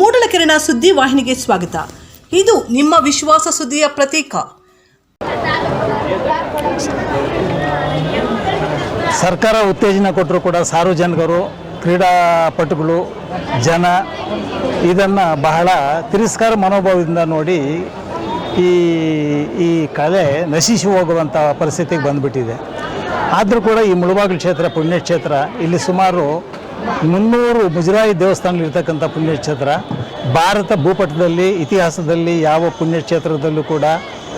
ಮೂಡಲಕೆರೆನ ಸುದ್ದಿ ವಾಹಿನಿಗೆ ಸ್ವಾಗತ. ಇದು ನಿಮ್ಮ ವಿಶ್ವಾಸ ಸುದ್ದಿಯ ಪ್ರತೀಕ. ಸರ್ಕಾರ ಉತ್ತೇಜನ ಕೊಟ್ಟರು ಕೂಡ ಸಾರ್ವಜನಿಕರು ಕ್ರೀಡಾಪಟುಗಳು ಜನ ಇದನ್ನು ಬಹಳ ತಿರಸ್ಕಾರ ಮನೋಭಾವದಿಂದ ನೋಡಿ ಈ ಈ ಕಲೆ ನಶಿಸಿ ಹೋಗುವಂಥ ಪರಿಸ್ಥಿತಿಗೆ ಬಂದುಬಿಟ್ಟಿದೆ. ಆದರೂ ಕೂಡ ಈ ಮುಳುಬಾಗಿಲು ಕ್ಷೇತ್ರ, ಪುಣ್ಯಕ್ಷೇತ್ರ ಇಲ್ಲಿ ಸುಮಾರು ಮುನ್ನೂರು ಮುಜರಾಯಿ ದೇವಸ್ಥಾನಗಳಿರ್ತಕ್ಕಂಥ ಪುಣ್ಯಕ್ಷೇತ್ರ, ಭಾರತ ಭೂಪಟದಲ್ಲಿ, ಇತಿಹಾಸದಲ್ಲಿ ಯಾವ ಪುಣ್ಯಕ್ಷೇತ್ರದಲ್ಲೂ ಕೂಡ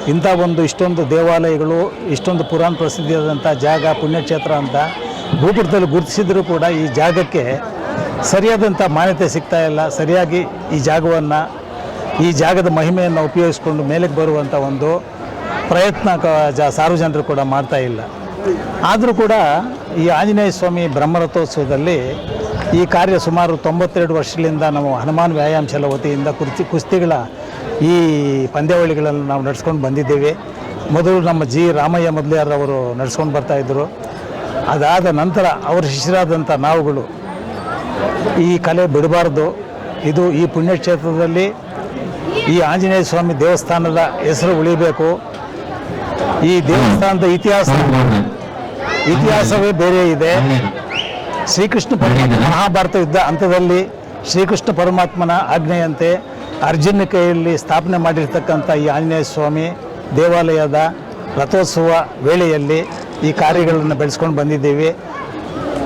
ಇಂಥ ಒಂದು ಇಷ್ಟೊಂದು ದೇವಾಲಯಗಳು, ಇಷ್ಟೊಂದು ಪುರಾಣ ಪ್ರಸಿದ್ಧಿಯಾದಂಥ ಜಾಗ, ಪುಣ್ಯಕ್ಷೇತ್ರ ಅಂತ ಭೂಪಟದಲ್ಲಿ ಗುರುತಿಸಿದರೂ ಕೂಡ ಈ ಜಾಗಕ್ಕೆ ಸರಿಯಾದಂಥ ಮಾನ್ಯತೆ ಸಿಗ್ತಾ ಇಲ್ಲ. ಸರಿಯಾಗಿ ಈ ಜಾಗವನ್ನು, ಈ ಜಾಗದ ಮಹಿಮೆಯನ್ನು ಉಪಯೋಗಿಸ್ಕೊಂಡು ಮೇಲಕ್ಕೆ ಬರುವಂಥ ಒಂದು ಪ್ರಯತ್ನ ಕ- ಜ ಸಾರ್ವಜನಿಕರು ಕೂಡ ಮಾಡ್ತಾ ಇಲ್ಲ. ಆದರೂ ಕೂಡ ಈ ಆಂಜನೇಯ ಸ್ವಾಮಿ ಬ್ರಹ್ಮರಥೋತ್ಸವದಲ್ಲಿ ಈ ಕಾರ್ಯ ಸುಮಾರು ತೊಂಬತ್ತೆರಡು ವರ್ಷಗಳಿಂದ ನಾವು ಹನುಮಾನ್ ವ್ಯಾಯಾಮ ಶಾಲೆ ವತಿಯಿಂದ ಕುರ್ತಿ ಕುಸ್ತಿಗಳ ಈ ಪಂದ್ಯಾವಳಿಗಳನ್ನು ನಾವು ನಡೆಸ್ಕೊಂಡು ಬಂದಿದ್ದೇವೆ. ಮೊದಲು ನಮ್ಮ ಜಿ ರಾಮಯ್ಯ ಮೊದಲಿಯಾರವರು ನಡೆಸ್ಕೊಂಡು ಬರ್ತಾಯಿದ್ರು ಅದಾದ ನಂತರ ಅವರ ಶಿಷ್ಯರಾದಂಥ ನಾವುಗಳು ಈ ಕಲೆ ಬಿಡಬಾರ್ದು. ಇದು ಈ ಪುಣ್ಯಕ್ಷೇತ್ರದಲ್ಲಿ ಈ ಆಂಜನೇಯ ಸ್ವಾಮಿ ದೇವಸ್ಥಾನದ ಹೆಸರು ಉಳಿಬೇಕು ಈ ದೇವಸ್ಥಾನದ ಇತಿಹಾಸ ಇತಿಹಾಸವೇ ಬೇರೆ ಇದೆ. ಶ್ರೀಕೃಷ್ಣ ಪರಮಾತ್ಮ ಮಹಾಭಾರತ ಯುದ್ಧ ಹಂತದಲ್ಲಿ ಶ್ರೀಕೃಷ್ಣ ಪರಮಾತ್ಮನ ಆಜ್ಞೆಯಂತೆ ಅರ್ಜುನ ಕೈಯಲ್ಲಿ ಸ್ಥಾಪನೆ ಮಾಡಿರ್ತಕ್ಕಂಥ ಈ ಆಂಜನೇಯ ಸ್ವಾಮಿ ದೇವಾಲಯದ ರಥೋತ್ಸವ ವೇಳೆಯಲ್ಲಿ ಈ ಕಾರ್ಯಗಳನ್ನು ಬೆಳೆಸ್ಕೊಂಡು ಬಂದಿದ್ದೀವಿ.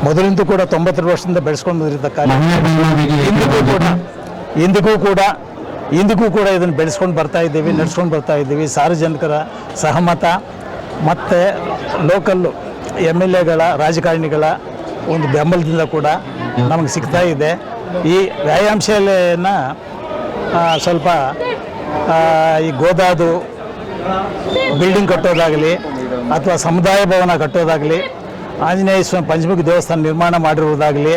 ಮೊದಲಿಂದ ಕೂಡ ತೊಂಬತ್ತೆರಡು ವರ್ಷದಿಂದ ಬೆಳೆಸ್ಕೊಂಡು ಬಂದಿರತಕ್ಕ ಇಂದಿಗೂ ಕೂಡ. ಇಂದಿಗೂ ಕೂಡ. ಇಂದಿಗೂ ಕೂಡ ಇದನ್ನು ಬೆಳೆಸ್ಕೊಂಡು ಬರ್ತಾ ಇದ್ದೀವಿ ನಡೆಸ್ಕೊಂಡು ಬರ್ತಾ ಇದ್ದೀವಿ. ಸಾರ್ವಜನಿಕರ ಸಹಮತ. ಮತ್ತು ಲೋಕಲ್ಲು ಎಂ ಎಲ್ ಎಗಳ, ರಾಜಕಾರಣಿಗಳ ಒಂದು ಬೆಂಬಲದಿಂದ ಕೂಡ ನಮಗೆ ಸಿಗ್ತಾ ಇದೆ. ಈ ವ್ಯಾಯಾಮ ಶಾಲೆಯನ್ನು ಸ್ವಲ್ಪ ಈ ಗೋದಾದು ಬಿಲ್ಡಿಂಗ್ ಕಟ್ಟೋದಾಗಲಿ ಅಥವಾ ಸಮುದಾಯ ಭವನ ಕಟ್ಟೋದಾಗಲಿ, ಆಂಜನೇಯ ಸ್ವಾಮಿ ಪಂಚಮುಖಿ ದೇವಸ್ಥಾನ ನಿರ್ಮಾಣ ಮಾಡಿರುವುದಾಗಲಿ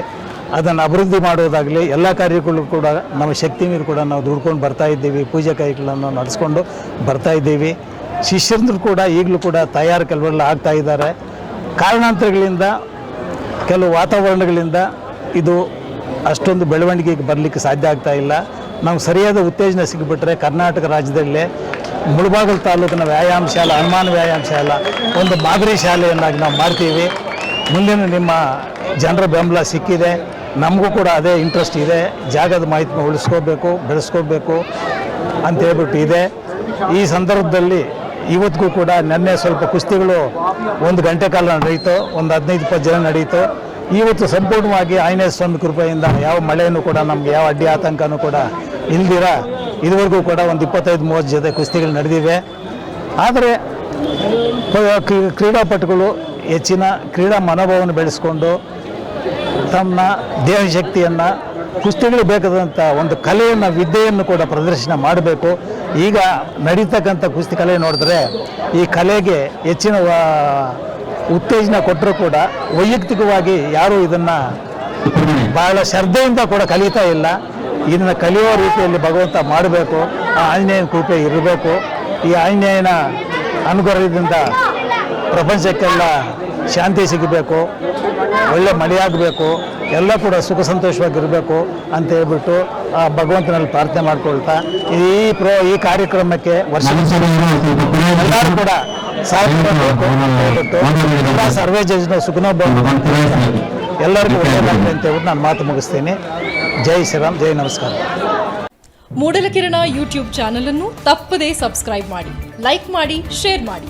ಅದನ್ನು ಅಭಿವೃದ್ಧಿ ಮಾಡುವುದಾಗಲಿ ಎಲ್ಲ ಕಾರ್ಯಗಳು ಕೂಡ ನಮ್ಮ ಶಕ್ತಿ ಮೀರಿ ಕೂಡ ನಾವು ದುಡ್ಕೊಂಡು ಬರ್ತಾ ಇದ್ದೀವಿ. ಪೂಜೆ ಕಾರ್ಯಗಳನ್ನು ನಡೆಸ್ಕೊಂಡು ಬರ್ತಾ ಇದ್ದೀವಿ. ಶಿಷ್ಯರಂದ್ರು ಕೂಡ ಈಗಲೂ ಕೂಡ ತಯಾರು ಕೆಲವೆಲ್ಲ ಆಗ್ತಾ ಇದ್ದಾರೆ. ಕಾರಣಾಂತರಗಳಿಂದ, ಕೆಲವು ವಾತಾವರಣಗಳಿಂದ ಇದು ಅಷ್ಟೊಂದು ಬೆಳವಣಿಗೆಗೆ ಬರಲಿಕ್ಕೆ ಸಾಧ್ಯ ಆಗ್ತಾ ಇಲ್ಲ. ನಾವು ಸರಿಯಾದ ಉತ್ತೇಜನ ಸಿಕ್ಕಿಬಿಟ್ರೆ ಕರ್ನಾಟಕ ರಾಜ್ಯದಲ್ಲೇ ಮುಳಬಾಗಲು ತಾಲೂಕಿನ ವ್ಯಾಯಾಮ ಶಾಲೆ, ಹನುಮಾನ್ ವ್ಯಾಯಾಮ ಶಾಲೆ, ಒಂದು ಮಾದರಿ ಶಾಲೆಯನ್ನಾಗಿ ನಾವು ಮಾಡ್ತೀವಿ. ಮುಂದಿನ ನಿಮ್ಮ ಜನರ ಬೆಂಬಲ ಸಿಕ್ಕಿದೆ. ನಮಗೂ ಕೂಡ ಅದೇ ಇಂಟ್ರೆಸ್ಟ್ ಇದೆ. ಜಾಗದ ಮಾಹಿತಿ ಉಳಿಸ್ಕೋಬೇಕು, ಬೆಳೆಸ್ಕೋಬೇಕು ಅಂತ ಹೇಳ್ಬಿಟ್ಟು ಇದೆ. ಈ ಸಂದರ್ಭದಲ್ಲಿ ಇವತ್ತಿಗೂ ಕೂಡ ನೆನ್ನೆ ಸ್ವಲ್ಪ ಕುಸ್ತಿಗಳು ಒಂದು ಗಂಟೆ ಕಾಲ ನಡೆಯಿತು, ಒಂದು ಹದಿನೈದು, ಇಪ್ಪತ್ತು ಜನ ನಡೆಯಿತು. ಇವತ್ತು ಸಂಪೂರ್ಣವಾಗಿ ಆಂಜನೇಯ ಸ್ವಾಮಿ ಕೃಪೆಯಿಂದ ಯಾವ ಮಳೆಯನ್ನು ಕೂಡ ನಮಗೆ, ಯಾವ ಅಡ್ಡಿ ಆತಂಕನೂ ಕೂಡ ಇಲ್ದಿರ. ಇದುವರೆಗೂ ಕೂಡ ಒಂದು ಇಪ್ಪತ್ತೈದು, ಮೂವತ್ತು ಜೊತೆ ಕುಸ್ತಿಗಳು ನಡೆದಿವೆ. ಆದರೆ ಕ್ರೀಡಾಪಟುಗಳು ಹೆಚ್ಚಿನ ಕ್ರೀಡಾ ಮನೋಭಾವವನ್ನು ಬೆಳೆಸ್ಕೊಂಡು ತಮ್ಮ ದೇಹ ಕುಸ್ತಿಗಳಿಗೆ ಬೇಕಾದಂಥ ಒಂದು ಕಲೆಯನ್ನು, ವಿದ್ಯೆಯನ್ನು ಕೂಡ ಪ್ರದರ್ಶನ ಮಾಡಬೇಕು. ಈಗ ನಡೀತಕ್ಕಂಥ ಕುಸ್ತಿ ಕಲೆ ನೋಡಿದ್ರೆ ಈ ಕಲೆಗೆ ಹೆಚ್ಚಿನ ಉತ್ತೇಜನ ಕೊಟ್ಟರೂ ಕೂಡ ವೈಯಕ್ತಿಕವಾಗಿ ಯಾರೂ ಇದನ್ನು ಬಹಳ ಶ್ರದ್ಧೆಯಿಂದ ಕೂಡ ಕಲಿತಾ ಇಲ್ಲ. ಇದನ್ನು ಕಲಿಯೋ ರೀತಿಯಲ್ಲಿ ಭಗವಂತ ಮಾಡಬೇಕು. ಆ ಆಂಜನೇಯನ ಕೃಪೆ ಇರಬೇಕು. ಈ ಆಂಜನೇಯನ ಅನುಗ್ರಹದಿಂದ ಪ್ರಪಂಚಕ್ಕೆಲ್ಲ ಶಾಂತಿ ಸಿಗಬೇಕು. ಒಳ್ಳೆ ಮಳೆಯಾಗಬೇಕು ಎಲ್ಲ ಕೂಡ ಸುಖ ಸಂತೋಷವಾಗಿರಬೇಕು ಅಂತ ಹೇಳ್ಬಿಟ್ಟು ಆ ಭಗವಂತನಲ್ಲಿ ಪ್ರಾರ್ಥನೆ ಮಾಡ್ಕೊಳ್ತಾ ಈ ಪ್ರೋ ಈ ಕಾರ್ಯಕ್ರಮಕ್ಕೆ ವರ್ಷ ಎಲ್ಲರೂ ಕೂಡ ಎಲ್ಲ ಸರ್ವೇ ಜನ ಸುಖನೋ ಎಲ್ಲರಿಗೂ ಒಳ್ಳೆಯದಾಗಲಿ ಅಂತ ಹೇಳ್ಬಿಟ್ಟು ನಾನು ಮಾತು ಮುಗಿಸ್ತೀನಿ. ಜೈ ಶ್ರೀರಾಮ್ ಜೈ ನಮಸ್ಕಾರ. ಮೂಡಲಕಿರಣ ಯೂಟ್ಯೂಬ್ ಚಾನಲನ್ನು ತಪ್ಪದೇ ಸಬ್ಸ್ಕ್ರೈಬ್ ಮಾಡಿ ಲೈಕ್ ಮಾಡಿ ಶೇರ್ ಮಾಡಿ.